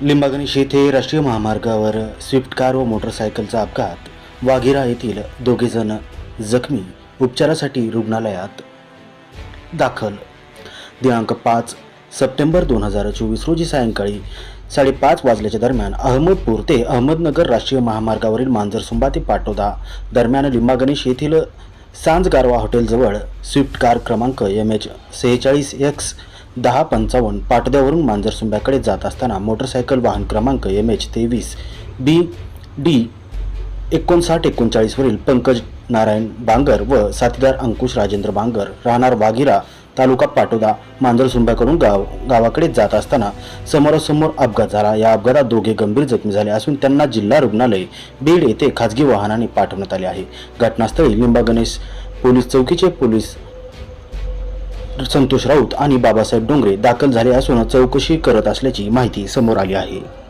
लिंबागणेश येथे राष्ट्रीय महामार्गावर स्विफ्ट कार व मोटरसायकलचा अपघात. वाघिरा येथील दोघेजण जखमी उपचारासाठी रुग्णालयात दाखल. दिनांक पाच सप्टेंबर दोन हजार चोवीस रोजी सायंकाळी साडेपाच वाजल्याच्या दरम्यान अहमदपूर ते अहमदनगर राष्ट्रीय महामार्गावरील मांजरसुंबा ते पाटोदा दरम्यान लिंबागणेश येथील सांज गारवा हॉटेलजवळ स्विफ्ट कार क्रमांक एम एच सेहेचाळीस एक्स दहा पंचावन्न पाटोद्यावरून मांजरसुंब्याकडे जात असताना मोटरसायकल वाहन क्रमांक एम एच तेवीस बी डी एकोणसाठ एकोणचाळीसवरील पंकज नारायण बांगर व साथीदार अंकुश राजेंद्र बांगर राहणार वाघिरा तालुका पाटोदा मांजरसुंब्याकडून गाव गावाकडे जात असताना समोरासमोर अपघात झाला. या अपघातात दोघे गंभीर जखमी झाले असून त्यांना जिल्हा रुग्णालय बीड येथे खाजगी वाहनाने पाठवण्यात आले आहे. घटनास्थळी लिंबा गणेश पोलीस चौकीचे पोलीस संतोष राऊत आणि बाबासाहेब डोंगरे दाखल झाले असून चौकशी करत असल्याची माहिती समोर आली आहे.